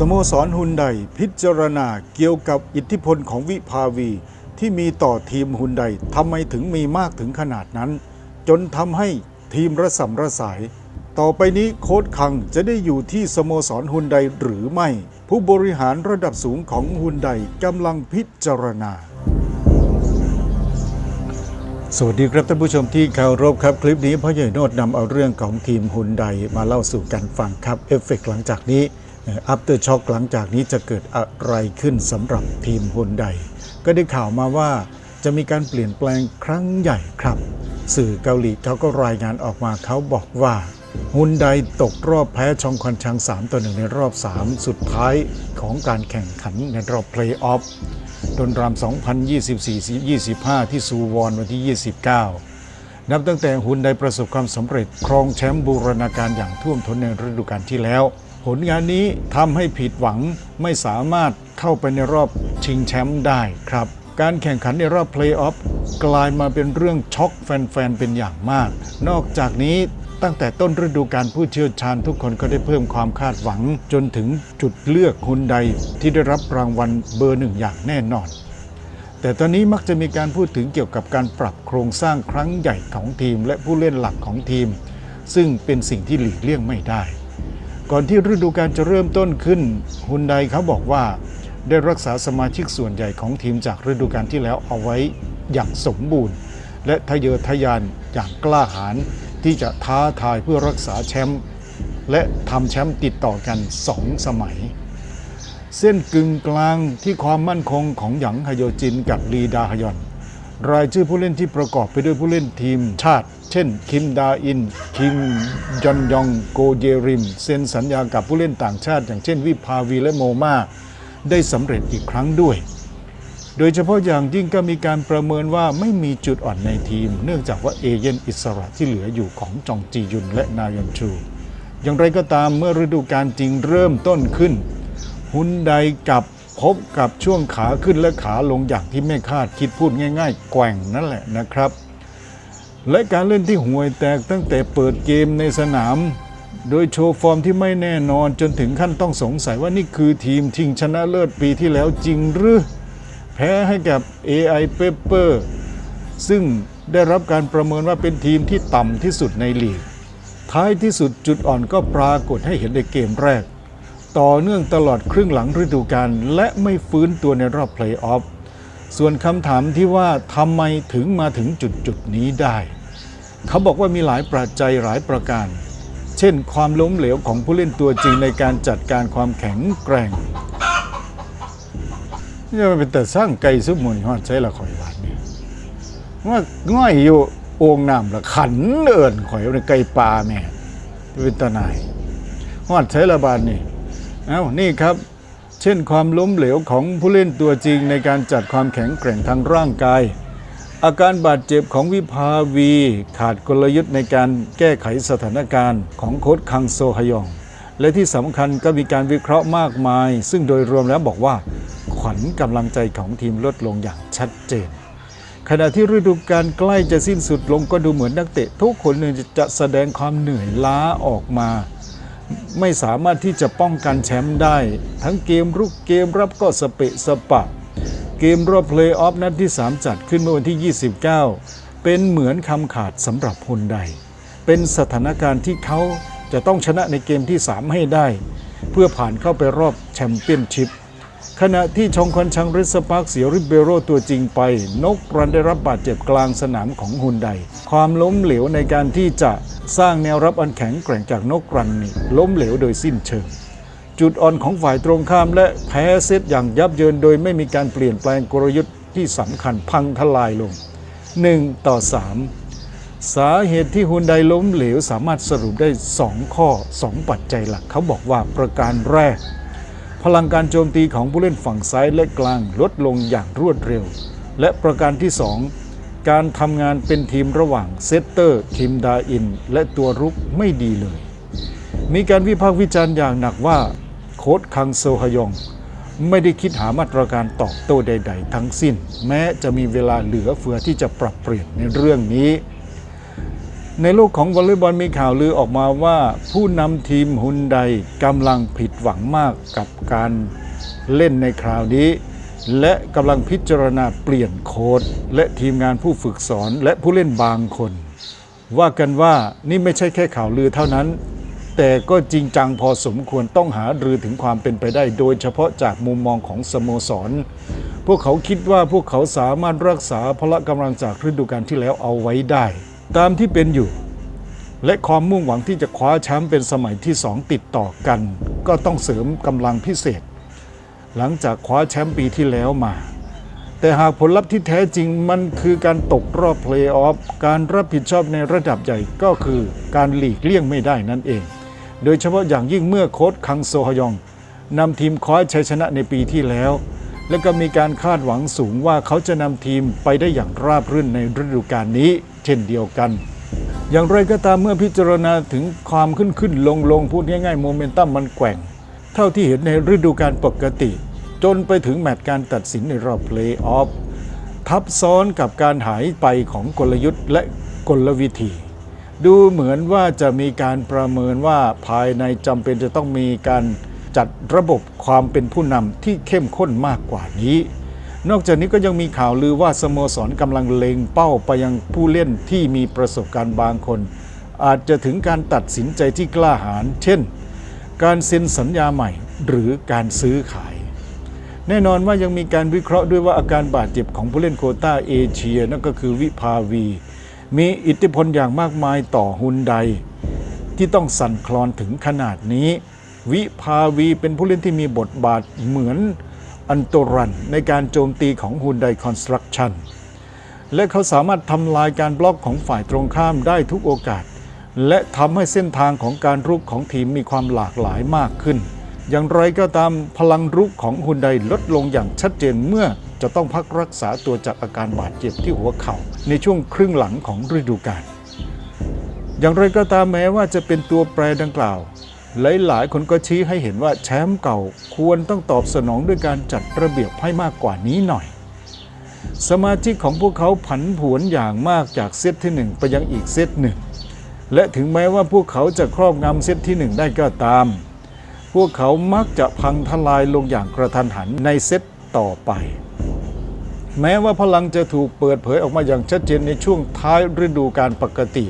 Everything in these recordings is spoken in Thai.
สโมสรฮุนไดพิจารณาเกี่ยวกับอิทธิพลของวิภาวี ที่มีต่อทีมฮุนไดทำไมถึงมีมากถึงขนาดนั้น จนทำให้ทีมระสำระสาย ต่อไปนี้โค้ดคังจะได้อยู่ที่สโมสรฮุนไดหรือไม่ ผู้บริหารระดับสูงของฮุนไดกำลังพิจารณา สวัสดีครับท่านผู้ชมที่เคารพครับ คลิปนี้พ่อใหญ่โนดนำเอาเรื่องของทีมฮุนไดมาเล่าสู่กันฟังครับเอฟเฟกหลังจากนี้ อัปเตอร์ช็อคหลังจากนี้จะเกิดอะไรขึ้นสำหรับทีมฮุนไดก็ได้ข่าวมาว่าจะมีการเปลี่ยนแปลงครั้งใหญ่ครับ สื่อเกาหลีเขาก็รายงานออกมาเขาบอกว่าฮุนไดตกรอบแพ้ชองคอนชัง 3 ต่อหนึ่งในรอบ 3 สุดท้ายของการแข่งขันในรอบเพลย์ออฟดนราม 2024-25 ที่ซูวอนวันที่ 29 นับตั้งแต่ฮุนไดประสบความสำเร็จครองแชมป์บูรณาการอย่างท่วมท้นในฤดูกาลที่แล้ว ผลงานนี้ทำให้ผิดหวังไม่สามารถเข้าไปในรอบชิงแชมป์ได้ครับ การแข่งขันในรอบเพลย์ออฟกลายมาเป็นเรื่องช็อกแฟนๆ เป็นอย่างมาก นอกจากนี้ตั้งแต่ต้นฤดูกาลผู้เชี่ยวชาญทุกคนก็ได้เพิ่มความคาดหวัง จนถึงจุดเลือกฮุนไดที่ได้รับรางวัลเบอร์หนึ่งอย่างแน่นอน แต่ตอนนี้มักจะมีการพูดถึงเกี่ยวกับการปรับโครงสร้างครั้งใหญ่ของทีม และผู้เล่นหลักของทีม ซึ่งเป็นสิ่งที่หลีกเลี่ยงไม่ได้ ก่อนที่ฤดูกาลจะเริ่มต้นขึ้นฮุนไดเขาบอกว่า ได้รักษาสมาชิกส่วนใหญ่ของทีมจากฤดูกาลที่แล้วเอาไว้อย่างสมบูรณ์ และทะเยอทะยานอย่างกล้าหาญที่จะท้าทายเพื่อรักษาแชมป์และทำแชมป์ติดต่อกันสองสมัย เส้นกึ่งกลางที่ความมั่นคงของหยางฮโยจินกับลีดาฮยอน รายชื่อผู้เล่นที่ประกอบไปด้วยผู้เล่นทีมชาติ เช่น คิมดาอิน คิมยอนยองโกเยริม เซ็นสัญญากับผู้เล่นต่างชาติ อย่างเช่น วิภาวีและโมมาได้สำเร็จอีกครั้งด้วย โดยเฉพาะอย่างยิ่งก็มีการประเมินว่าไม่มีจุดอ่อนในทีม เนื่องจากว่าเอเย่นอิสระที่เหลืออยู่ของจองจียุนและนายอนชู อย่างไรก็ตามเมื่อฤดูกาลจริงเริ่มต้นขึ้นฮุนไดกับ พบกับช่วงขาขึ้นและขาลงอย่างที่ไม่คาดคิดพูดง่าย ๆ แกว่งนั่นแหละนะครับ และการเล่นที่ห่วยแตกตั้งแต่เปิดเกมในสนาม โดยโชว์ฟอร์มที่ไม่แน่นอนจนถึงขั้นต้องสงสัยว่านี่คือทีมชิงชนะเลิศปีที่แล้วจริงหรือ แพ้ให้กับ AI Paper ซึ่งได้รับการประเมินว่าเป็นทีมที่ต่ำที่สุดในลีก ท้ายที่สุดจุดอ่อนก็ปรากฏให้เห็นในเกมแรก ต่อเนื่องตลอดครึ่งหลังฤดูกาลและไม่ฟื้นตัวในรอบเพลย์ออฟส่วนคำถามที่ว่าทำไมถึงมาถึงจุดจุดนี้ได้ เขาบอกว่ามีหลายปัจจัยหลายประการ เช่น ความล้มเหลวของผู้เล่นตัวจริงในการจัดการความแข็งแกร่งนี่มันเป็นแต่สร้างไก่ซุปมุนฮอดใช้ละข่อยหวานเนี่ยว่าง่อยอยู่โอ่งน้ำละขันเอินข่อยในไก่ปลาแม่เป็นตาหนายฮอดใช้ละบานนี่ เอ้านี่ครับ เช่นความล้มเหลวของผู้เล่นตัวจริงในการจัดความแข็งแกร่งทางร่างกาย อาการบาดเจ็บของวิภาวี ขาดกลยุทธ์ในการแก้ไขสถานการณ์ของโค้ชคังโซฮยอง และที่สำคัญก็มีการวิเคราะห์มากมาย ซึ่งโดยรวมแล้วบอกว่า ขวัญกำลังใจของทีมลดลงอย่างชัดเจนขณะที่ฤดูกาลใกล้จะสิ้นสุดลงก็ดูเหมือนนักเตะทุกคนเนี่ยจะแสดงความเหนื่อยล้าออกมา ไม่สามารถที่จะป้องกันแชมป์ได้ ทั้งเกมรุกเกมรับก็สเปะสปะ เกมรอบเพลย์ออฟนัดที่ 3 จัดขึ้นเมื่อวันที่ 29 เป็นเหมือนคำขาดสำหรับฮุนไดเป็นสถานการณ์ที่เขาจะต้องชนะในเกมที่ 3 ให้ได้ เพื่อผ่านเข้าไปรอบแชมเปี้ยนชิพขณะที่ชองคอนชังริสปาร์กเสียริเบโรตัวจริงไป นกรันได้รับบาดเจ็บกลางสนามของฮุนได ความล้มเหลวในการที่จะ สร้างแนวรับอันแข็งแกร่งจากนกรันนี่ล้มเหลวโดยสิ้นเชิง จุดอ่อนของฝ่ายตรงข้ามและแพ้เซตอย่างยับเยินโดยไม่มีการเปลี่ยนแปลงกลยุทธ์ที่สำคัญพังทลายลง 1 ต่อ 3 สาเหตุที่ฮุนไดล้มเหลวสามารถสรุปได้ 2 ข้อ 2 ปัจจัยหลักเขาบอกว่าประการแรก พลังการโจมตีของผู้เล่นฝั่งซ้ายและกลางลดลงอย่างรวดเร็ว และประการที่ 2 การทำงานเป็นทีมระหว่างเซตเตอร์คิมดาอิน และตัวรุกไม่ดีเลย มีการวิพากษ์วิจารณ์อย่างหนักว่า โค้ดคังโซฮยอง ไม่ได้คิดหามาตรการตอบโต้ใด ๆ ทั้งสิ้น แม้จะมีเวลาเหลือเฟือที่จะปรับเปลี่ยนในเรื่องนี้ ในโลกของวอลเลย์บอลมีข่าวลือออกมาว่า ผู้นำทีมฮุนไดกำลังผิดหวังมากกับการเล่นในคราวนี้ และกำลังพิจารณาเปลี่ยนโค้ดและทีมงานผู้ฝึกสอนและผู้เล่นบางคน ว่ากันว่านี่ไม่ใช่แค่ข่าวลือเท่านั้น แต่ก็จริงจังพอสมควรต้องหารือถึงความเป็นไปได้ โดยเฉพาะจากมุมมองของสโมสร พวกเขาคิดว่าพวกเขาสามารถรักษาพละกำลังจากฤดูกาลที่แล้วเอาไว้ได้ ตามที่เป็นอยู่ และความมุ่งหวังที่จะคว้าแชมป์เป็นสมัยที่สองติดต่อกัน ก็ต้องเสริมกำลังพิเศษ หลังจากคว้าแชมป์ปีที่แล้วมา แต่หากผลลัพธ์ที่แท้จริงมันคือการตกรอบเพลย์ออฟการรับผิดชอบในระดับใหญ่ก็คือการหลีกเลี่ยงไม่ได้นั่นเอง โดยเฉพาะอย่างยิ่งเมื่อโค้ชคังโซฮยองนำทีมคว้าชัยชนะในปีที่แล้ว และก็มีการคาดหวังสูงว่าเขาจะนำทีมไปได้อย่างราบรื่นในฤดูกาลนี้ เช่นเดียวกันอย่างไรก็ตามเมื่อพิจารณาถึงความขึ้นขึ้นลงลงพูดง่ายๆโมเมนตัมมันแกว่ง เท่าที่เห็นในฤดูกาลปกติ จนไปถึงแมตช์การตัดสินในรอบเพลย์ออฟทับซ้อนกับการหายไปของกลยุทธ์และกลวิธี ดูเหมือนว่าจะมีการประเมินว่าภายในจำเป็นจะต้องมีการจัดระบบความเป็นผู้นำที่เข้มข้นมากกว่านี้ นอกจากนี้ก็ยังมีข่าวลือว่าสโมสรกำลังเล็งเป้าไปยังผู้เล่นที่มีประสบการณ์บางคน อาจจะถึงการตัดสินใจที่กล้าหาญเช่น การเซ็นสัญญาใหม่หรือการซื้อขาย แน่นอนว่ายังมีการวิเคราะห์ด้วยว่าอาการบาดเจ็บของผู้เล่นโคต้าเอเชียนั่นก็คือวิภาวี มีอิทธิพลอย่างมากมายต่อฮุนไดที่ต้องสั่นคลอนถึงขนาดนี้ วิภาวีเป็นผู้เล่นที่มีบทบาทเหมือนอันตรันในการโจมตีของฮุนไดคอนสตรั c ชั่นและเขาสามารถทำลายการบล็อกของฝ่ายตรงข้ามได้ทุกโอกาส และทำให้เส้นทางของการรุกของทีมมีความหลากหลายมากขึ้น อย่างไรก็ตามพลังรุกของฮุนไดลดลงอย่างชัดเจนเมื่อจะต้องพักรักษาตัวจากอาการบาดเจ็บที่หัวเข่าในช่วงครึ่งหลังของฤดูกาลอย่างไรก็ตามแม้ว่าจะเป็นตัวแปรดังกล่าว หลายๆ คนก็ชี้ให้เห็นว่าแชมป์เก่าควรต้องตอบสนองด้วยการจัดระเบียบให้มากกว่านี้หน่อย สมาชิกของพวกเขาผันผวนอย่างมากจากเซตที่หนึ่งไปยังอีกเซตหนึ่งและถึงแม้ว่าพวกเขาจะครอบงำเซตที่หนึ่งได้ก็ตาม วกเขามักจะพังทลายลงอย่างกระทันหันในเซตต่อไป แม้ว่าพลังจะถูกเปิดเผยออกมาอย่างชัดเจนในช่วงท้ายฤดูกาลปกติ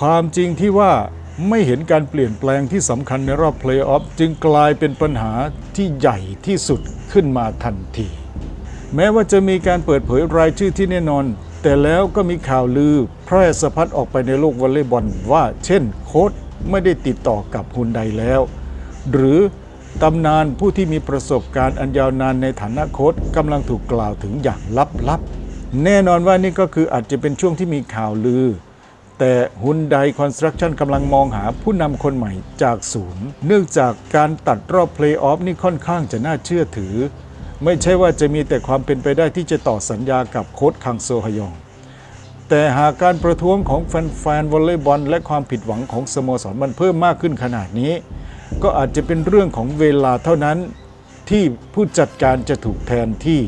ความจริงที่ว่าไม่เห็นการเปลี่ยนแปลงที่สำคัญในรอบเพลย์ออฟจึงกลายเป็นปัญหาที่ใหญ่ที่สุดขึ้นมาทันที แม้ว่าจะมีการเปิดเผยรายชื่อที่แน่นอน แต่แล้วก็มีข่าวลือแพร่สะพัดออกไปในโลกวอลเลย์บอลว่า เช่น โค้ชไม่ได้ติดต่อกับฮุนไดแล้ว หรือตำนานผู้ที่มีประสบการณ์อันยาวนานในฐานะโค้ชกำลังถูกกล่าวถึงอย่างลับๆ แน่นอนว่านี่ก็คืออาจจะเป็นช่วงที่มีข่าวลือ แต่ฮุนไดคอนสตรั c ชั่นกำลังมองหาผู้นำคนใหม่จากศูนย์ เนื่องจากการตัดรอบเพลย์ออฟนี่ค่อนข้างจะน่าเชื่อถือ ไม่ใช่ว่าจะมีแต่ความเป็นไปได้ที่จะต่อสัญญากับโค้ชคังโซฮยอง แต่หากการประท้วงของแฟนๆวอลเลย์บอลและความผิดหวังของสโมสรมันเพิ่มมากขึ้นขนาดนี้ ก็อาจจะเป็นเรื่องของเวลาเท่านั้นที่ผู้จัดการจะถูกแทนที่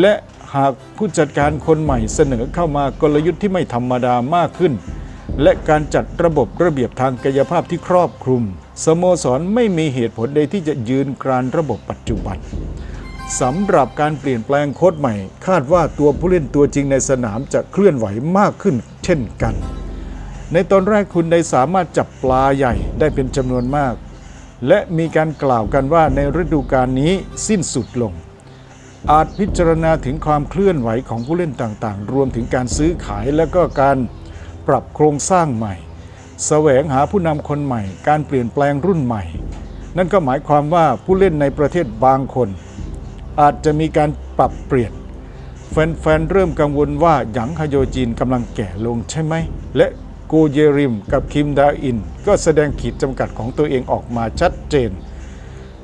และหากผู้จัดการคนใหม่เสนอเข้ามากลยุทธ์ที่ไม่ธรรมดามากขึ้น และการจัดระบบระเบียบทางกายภาพที่ครอบคลุม สโมสรไม่มีเหตุผลใดที่จะยืนกรานระบบปัจจุบันสำหรับการเปลี่ยนแปลงโค้ดใหม่ คาดว่าตัวผู้เล่นตัวจริงในสนามจะเคลื่อนไหวมากขึ้น เช่นกัน ในตอนแรกคุณได้สามารถจับปลาใหญ่ได้เป็นจำนวนมาก และมีการกล่าวกันว่าในฤดูกาลนี้สิ้นสุดลง อาจพิจารณาถึงความเคลื่อนไหวของผู้เล่นต่างๆ รวมถึงการซื้อขายและก็การปรับโครงสร้างใหม่แสวงหาผู้นำคนใหม่ การเปลี่ยนแปลงรุ่นใหม่ นั่นก็หมายความว่าผู้เล่นในประเทศบางคน อาจจะมีการปรับเปลี่ยน แฟนๆเริ่มกังวลว่าหยางฮโยจินกำลังแก่ลงใช่ไหม และ กเยริมกับคิมดาอิน ก็แสดงขีดจำกัดของตัวเองออกมาชัดเจน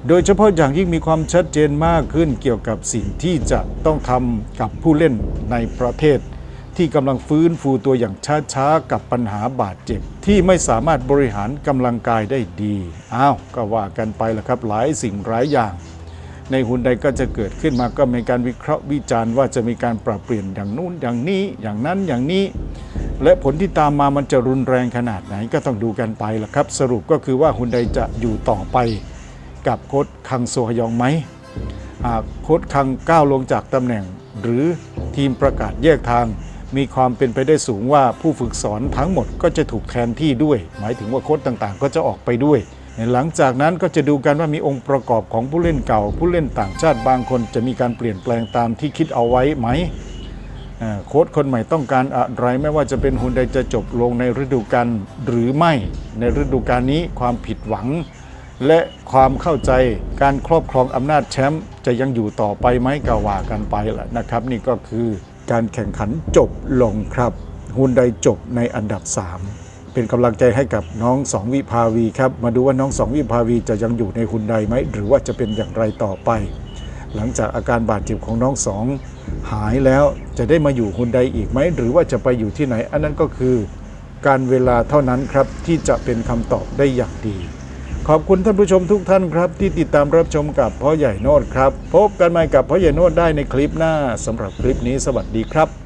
โดยเฉพาะอย่างยิ่งมีความชัดเจนมากขึ้นเกี่ยวกับสิ่งที่จะต้องทำกับผู้เล่นในประเทศ ที่กำลังฟื้นฟูตัวอย่างช้าๆ กับปัญหาบาดเจ็บ ที่ไม่สามารถบริหารกำลังกายได้ดี อ้าว ก็ว่ากันไปละครับหลายสิ่งหลายอย่าง ในหุ้นใดก็จะเกิดขึ้นมาก็มีการวิเคราะห์วิจารณ์ว่าจะมีการปรับเปลี่ยนอย่างนู้นอย่างนี้อย่างนั้นอย่างนี้ และผลที่ตามมามันจะรุนแรงขนาดไหนก็ต้องดูกันไปละครับ สรุปก็คือว่าหุ้นใดจะอยู่ต่อไปกับโค้ดคังโซฮยองไหมหากโค้ดคังก้าวลงจากตำแหน่ง หรือทีมประกาศแยกทาง มีความเป็นไปได้สูงว่าผู้ฝึกสอนทั้งหมดก็จะถูกแทนที่ด้วย หมายถึงว่าโค้ดต่างๆ ก็จะออกไปด้วย หลังจากนั้นก็จะดูกันว่ามีองค์ประกอบของผู้เล่นเก่า ผู้เล่นต่างชาติบางคนจะมีการเปลี่ยนแปลงตามที่คิดเอาไว้ไหมโค้ชคนใหม่ต้องการอะไรไม่ว่าจะเป็นหุ่นใดจะจบลงในฤดูกาลหรือไม่ในฤดูกาลนี้ความผิดหวัง และความเข้าใจการครอบครองอำนาจแชมป์จะยังอยู่ต่อไปไหมก็ว่ากันไปแหละนะครับ นี่ก็คือการแข่งขันจบลงครับหุ่นใดจบในอันดับ 3 เป็นกำลังใจให้กับน้องสองวิภาวีครับ มาดูว่าน้องสองวิภาวีจะยังอยู่ในหุนใดไหม หรือว่าจะเป็นอย่างไรต่อไป หลังจากอาการบาดเจ็บของน้องสองหายแล้วจะได้มาอยู่ฮุนไดอีกไหม หรือว่าจะไปอยู่ที่ไหน อันนั้นก็คือ การเวลาเท่านั้นครับที่จะเป็นคำตอบได้อย่างดี ขอบคุณท่านผู้ชมทุกท่านครับ ที่ติดตามรับชมกับพ่อใหญ่โนดครับ พบกันใหม่กับพ่อใหญ่โนดได้ในคลิปหน้าสำหรับคลิปนี้สวัสดีครับ